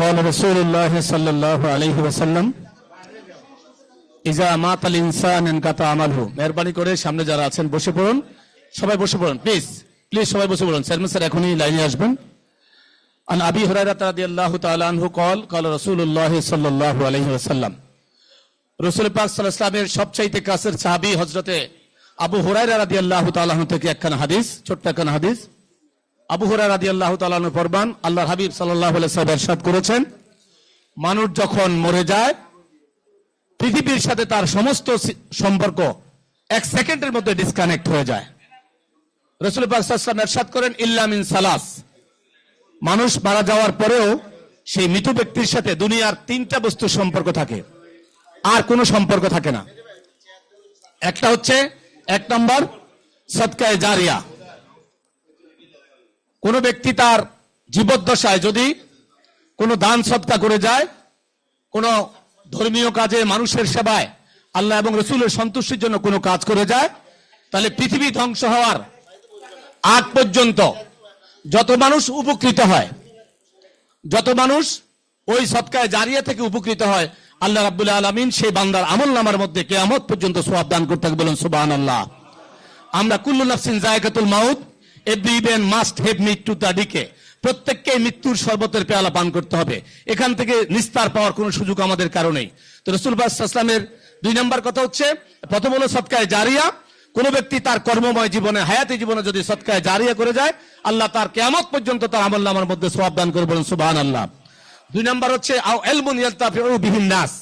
قال رسول الله صلى الله عليه وسلم ইজা মাতাল ইনসান এনকাতা আমালহু মেহরবানি করে সামনে যারা আছেন বসে পড়ুন সবাই বসে পড়ুন প্লিজ প্লিজ সবাই বসে পড়ুন চেয়ারম্যান স্যার এখনই লাইনে আসবেন عن ابي هريره رضي الله تعالى عنه قال قال رسول الله صلى الله عليه وسلم রসুল পাক সাল্লাল্লাহু আলাইহি ওয়াসাল্লামের সবচাইতে কাছের সাহাবী হযরতে আবু হুরায়রা রাদিয়াল্লাহু তাআলা আনহু থেকে একখানা হাদিস ছোট্ট একখানা হাদিস আবু হুরায়রা রাদিয়াল্লাহু তাআলা আনহু ফরমান, আল্লাহর হাবিব আলাইহি ওয়াসাল্লাম করেছেন, মানুষ যখন মরে যায়, পৃথিবীর সাথে তার সমস্ত সম্পর্ক এক সেকেন্ডের মধ্যে ডিসকানেক্ট হয়ে যায়। রসুল ইরশাদ করেন, ইল্লা মিন সালাস। মানুষ মারা যাওয়ার পরেও সেই মৃত ব্যক্তির সাথে দুনিয়ার তিনটা বস্তুর সম্পর্ক থাকে। আর কোনো সম্পর্ক থাকে না। একটা হচ্ছে, এক নম্বর সৎকায় জারিয়া। কোন ব্যক্তি তার জীবদ্দশায় যদি কোনো দান সৎকা করে যায়, কোন ধর্মীয় কাজে, মানুষের সেবায় আল্লাহ এবং রসুলের সন্তুষ্টির জন্য কোনো কাজ করে যায়, তাহলে পৃথিবী ধ্বংস হওয়ার আগ পর্যন্ত যত মানুষ উপকৃত হয়, যত মানুষ ওই সৎকায় জারিয়া থেকে উপকৃত হয়, আল্লাহ রাব্বুল আলমিন সেই বান্দার আমল নামার মধ্যে কেয়ামত পর্যন্ত সোয়াব দান করতে বলেন সুবাহ আল্লাহ আমরা কুল্লু নাফসিন জায়গাতুল মাউত every even must have to the decay প্রত্যেককে মৃত্যুর শরবতের পেয়ালা পান করতে হবে। এখান থেকে নিস্তার পাওয়ার কোনো সুযোগ আমাদের কারণেই তো রসুল ইসলামের দুই নম্বর কথা হচ্ছে, প্রথম হলো সৎকায় জারিয়া। কোন ব্যক্তি তার কর্মময় জীবনে, হায়াতি জীবনে যদি সৎকায় জারিয়া করে যায়, আল্লাহ তার কেয়ামত পর্যন্ত তার আমল নামার মধ্যে সোয়াব দান করে বলেন সুবাহ আল্লাহ দুই নম্বর হচ্ছে নাস।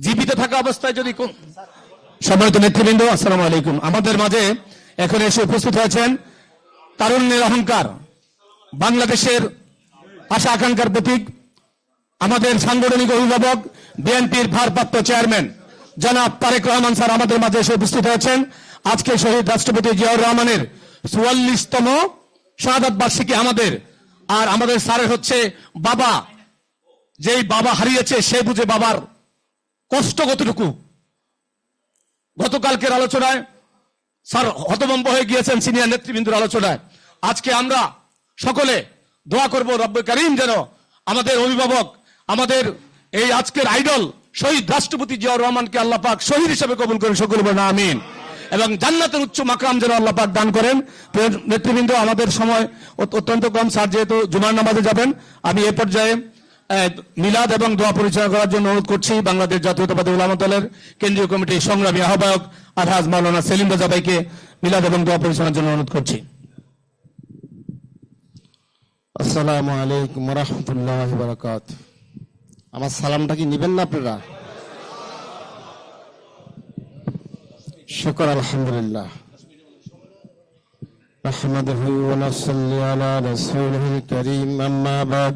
জীবিত থাকা অবস্থায় যদি কোন- সম্মানিত নেতৃবৃন্দ, আসসালামু আলাইকুম। আমাদের মাঝে এখন এসে উপস্থিত হয়েছেন তারুণ্যের অহংকার, বাংলাদেশের আশা আকাঙ্ক্ষার প্রতীক, আমাদের সাংগঠনিক অভিভাবক, বিএনপির ভারপ্রাপ্ত চেয়ারম্যান, জনাব তারেক রহমান স্যার আমাদের মাঝে এসে উপস্থিত হয়েছেন। আজকে শহীদ রাষ্ট্রপতি জিয়াউর রহমানের চুয়াল্লিশতম শাহাদাত বার্ষিকী আমাদের। আর আমাদের স্যারের হচ্ছে বাবা। যেই বাবা হারিয়েছে, সে বুঝে বাবার কষ্ট কতটুকু? গতকালকের আলোচনায় স্যার, হতভম্ব হয়ে গিয়েছেন সিনিয়র নেতৃবৃন্দুর আলোচনায়। আজকে আমরা সকলে দোয়া করব রব্ব করিম যেন আমাদের অভিভাবক, আমাদের এই আজকের আইডল শহীদ রাষ্ট্রপতি জিয়াউর রহমানকে আল্লাহ পাক শহীদ হিসেবে কবুল করেন সকল বলেন আমিন। এবং জান্নাতের উচ্চ মাকাম যেন আল্লাহ পাক দান করেন। নেতৃবৃন্দ, আমাদের সময় অত্যন্ত কম, স্যার, যেহেতু জুমার নামাজে যাবেন, আমি এ পর্যায়ে মিলাদ এবং দোয়া পরিচালনা করার জন্য অনুরোধ করছি বাংলাদেশ জাতীয়তাবাদী উলামা দলের কেন্দ্রীয় কমিটির সংগ্রামী আহ্বায়ক আলহাজ মাওলানা সেলিম রাজা ভাইকে মিলাদ এবং দোয়া পরিচালনার জন্য অনুরোধ করছি আসসালামু আলাইকুম রহমতুল্লাহ বারাকাত আমার সালামটা কি নিবেন না আপনারা শুকর আলহামদুলিল্লাহ نحمده ونصلي على رسوله الكريم أما بعد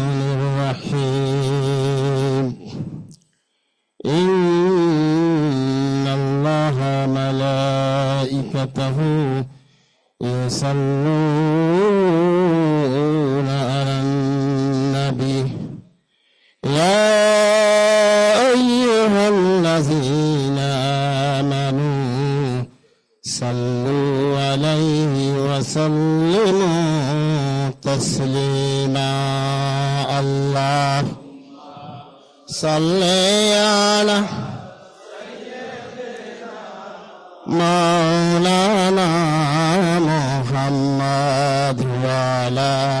صلوا عليه وسلموا تسليما. الله صل على مولانا محمد وعلى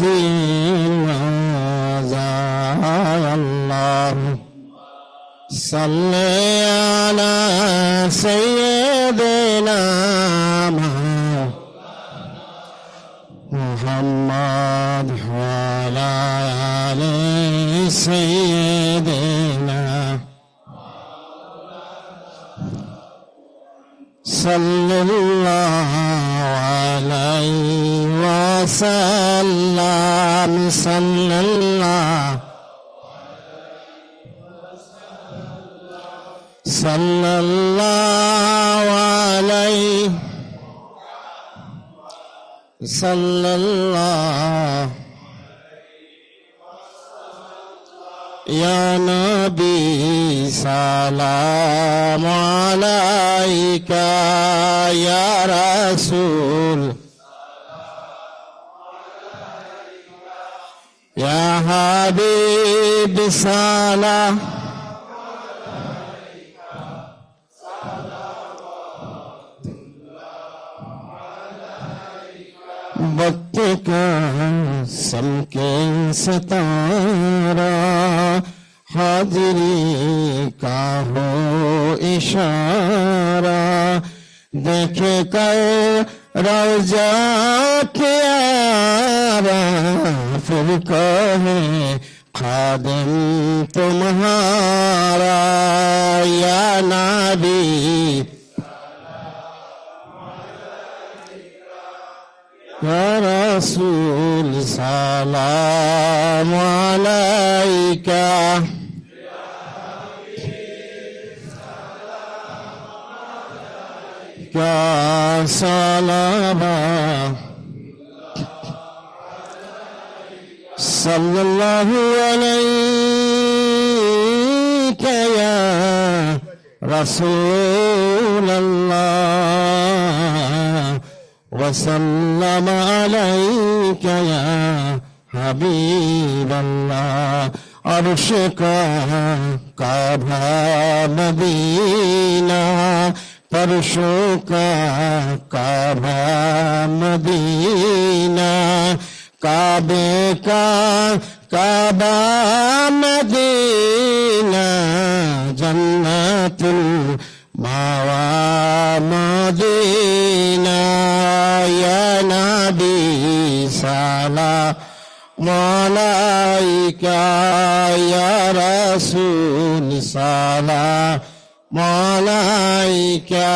الدين الله. صل على سيدنا محمد وعلى آل سيدنا. صلى الله صلى الله صلى الله عليه صلى الله يا نبي سلام عليك يا رسول صحابی بسالہ وقت کا سل کے ستارا حاضری کا ہو اشارہ دیکھ کر روزہ کیا फिर कहे खादिम तुम्हारा या नाबी रसूल सलाम अलैका या सलामा صلى الله عليك يا رسول الله وسلم عليك يا حبيب الله عرشك كعبة مدينة فرشك كعبة مدينة کعبے کا کعبہ مدینہ جنت الماوا مدینہ، یا نبی سالا ملائکہ، یا رسول سالا ملائکہ،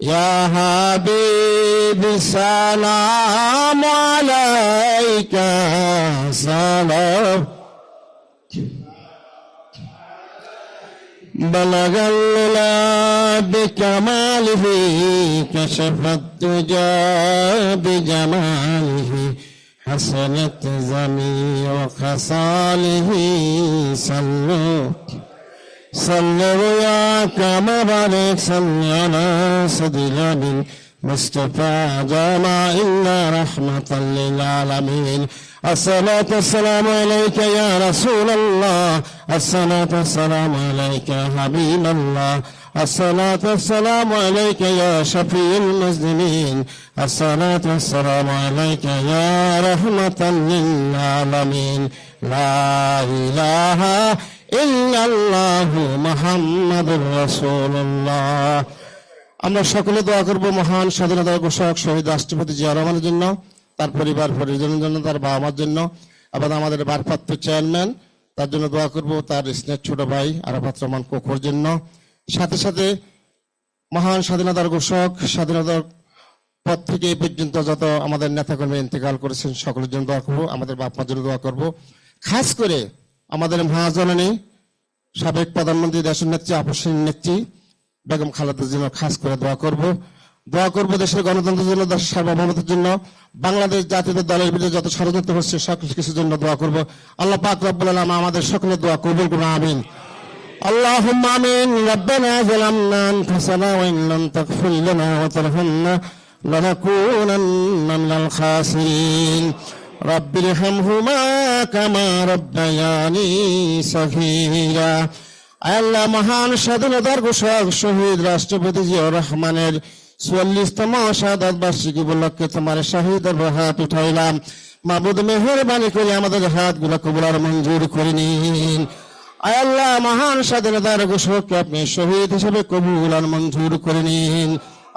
یا حبیب سلام علیہ کا سلام۔ بلغ اللہ بکماله کشف الدجا بجماله حسنت زمی وخصاله صلو۔ صلو یا کم بارک صلی علی سدیل مصطفى جمع إلا رحمة للعالمين. الصلاة والسلام عليك يا رسول الله. الصلاة والسلام عليك يا حبيب الله. الصلاة والسلام عليك يا شفيع المسلمين. الصلاة والسلام عليك يا رحمة للعالمين. لا إله إلا الله محمد رسول الله. আমরা সকলে দোয়া করব মহান স্বাধীনতা ঘোষক শহীদ রাষ্ট্রপতি জিয়া রহমানের জন্য, তার পরিবার, পরিজনের জন্য, তার বাবা মার জন্য এবং আমাদের ভারপ্রাপ্ত চেয়ারম্যান, তার জন্য দোয়া করব তার স্নেহ ছোট ভাই আরাফাত রহমান কোখর জন্য। সাথে সাথে মহান স্বাধীনতার ঘোষক, স্বাধীনতার পর থেকে এই পর্যন্ত যত আমাদের নেতাকর্মী ইন্তেকাল করেছেন, সকলের জন্য দোয়া করব, আমাদের বাপ মার জন্য দোয়া করব। খাস করে আমাদের মহাজননী, সাবেক প্রধানমন্ত্রী, দেশের নেত্রী আপসীন নেত্রী বেগম খালেদার জন্য খাস করে দোয়া করব দোয়া করব দেশের গণতন্ত্রের জন্য দেশের সার্বভৌমত্বের জন্য বাংলাদেশ জাতীয় দলের বিরুদ্ধে যত ষড়যন্ত্র হচ্ছে সব কিছুর জন্য দোয়া করব আল্লাহ পাক রব্বুল আলম আমাদের সকলের দোয়া কবুল করুন আমিন اللهم امين ربنا ظلمنا انفسنا وان لم تغفر لنا وترحمنا لنكونن من الخاسرين رب ارحمهما كما ربياني صغيرا আল্লাহ মহান স্বাধীনতার ঘোষক শহীদ রাষ্ট্রপতি জিয়াউর রহমানের চুয়াল্লিশতম শাহাদ বার্ষিকী উপলক্ষে তোমার শাহিদের হাত উঠাইলাম। মাবুদ মেহরবানি করে আমাদের হাতগুলো কবুলার মঞ্জুর করে নিন। আল্লাহ মহান স্বাধীনতার ঘোষককে আপনি শহীদ হিসেবে কবুল আর মঞ্জুর করে নিন।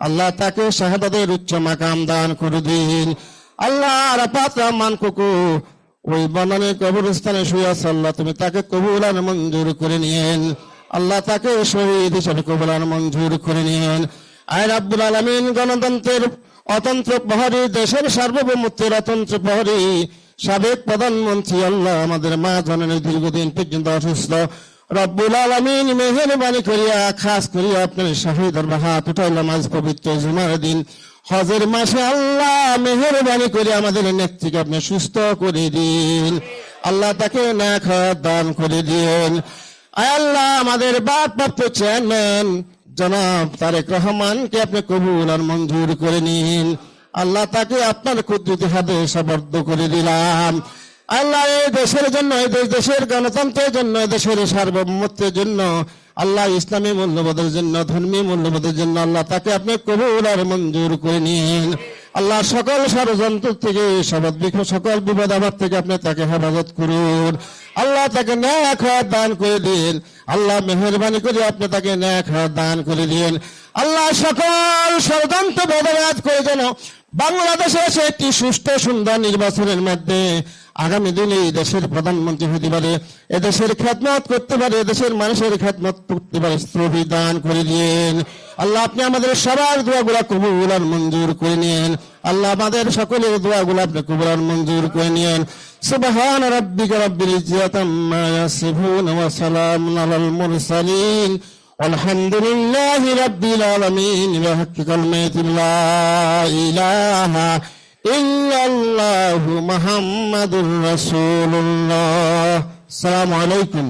আল্লাহ তাকে শাহাদাতের উচ্চ মাকাম দান করে দিন। আল্লাহ আরাফাত রহমান কুকু ওই বনানে কবরস্থানে শুয়ে আছে আল্লাহ, তুমি তাকে কবুল আর মঞ্জুর করে নিয়েন। আল্লাহ তাকে শহীদ হিসেবে কবুল আর মঞ্জুর করে নিয়েন। আয় রাব্বুল আলমিন, গণতন্ত্রের অতন্ত্র প্রহরী, দেশের সার্বভৌমত্বের অতন্ত্র প্রহরী, সাবেক প্রধানমন্ত্রী আল্লাহ আমাদের মা জননী দীর্ঘদিন পর্যন্ত অসুস্থ। রব্বুল আলমিন মেহরবানি করিয়া, খাস করিয়া আপনার শাহিদার হাত উঠাইলাম আজ পবিত্র জুমার দিন। হজের মাসে আল্লাহ মেহরবানি করে আমাদের নেত্রীকে আপনি সুস্থ করে দিন। আল্লাহ তাকে না খাওয়া দান করে দিন। আল্লাহ আমাদের বাপ বাদপ্রাপ্ত চেয়ারম্যান, জনাব তারেক রহমানকে আপনি কবুল আর মঞ্জুর করে নিন। আল্লাহ তাকে আপনার কুদরতি হাতে সাবর্দ করে দিলাম। আল্লাহ এই দেশের জন্য, এই দেশের গণতন্ত্রের জন্য, দেশের সার্বভৌমত্বের জন্য আল্লাহ ইসলামী মূল্যবোধের জন্য ধর্মীয় মূল্যবোধের জন্য আল্লাহ তাকে আপনি কবুল আর মঞ্জুর করে নিন। আল্লাহ সকল ষড়যন্ত্র থেকে সবাদ সকল বিপদ আবার থেকে আপনি তাকে হেফাজত করুন। আল্লাহ তাকে ন্যায় খাওয়ার দান করে দিন। আল্লাহ মেহরবানি করে আপনি তাকে ন্যায় খাওয়ার দান করে দিন। আল্লাহ সকল ষড়যন্ত্র বেদবাদ করে যেন বাংলাদেশে এসে একটি সুষ্ঠু সুন্দর নির্বাচনের মধ্যে আগামী দিনে এই দেশের প্রধানমন্ত্রী হতে পারে এদেশের খ্যাতমত করতে পারে এদেশের মানুষের খ্যাতমত করতে পারে দান করে দিন আল্লাহ, আপনি আমাদের সবার দোয়াগুলা কবুল আর মঞ্জুর করে নিন আল্লাহ, আমাদের সকলের দোয়াগুলা আপনি কবুল আর মঞ্জুর করে নিন সুবহান রাব্বিকা রাব্বিল ইজ্জাতি আম্মা ইয়াসিফুন ওয়া সালামুন আলাল মুরসালিন। والحمد لله رب العالمين بحق كلمة لا إله إلا الله محمد رسول الله السلام عليكم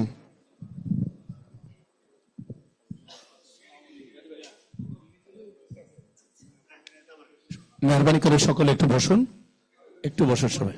মেহরবানি করে সকলে একটু বসুন একটু বসুন সবাই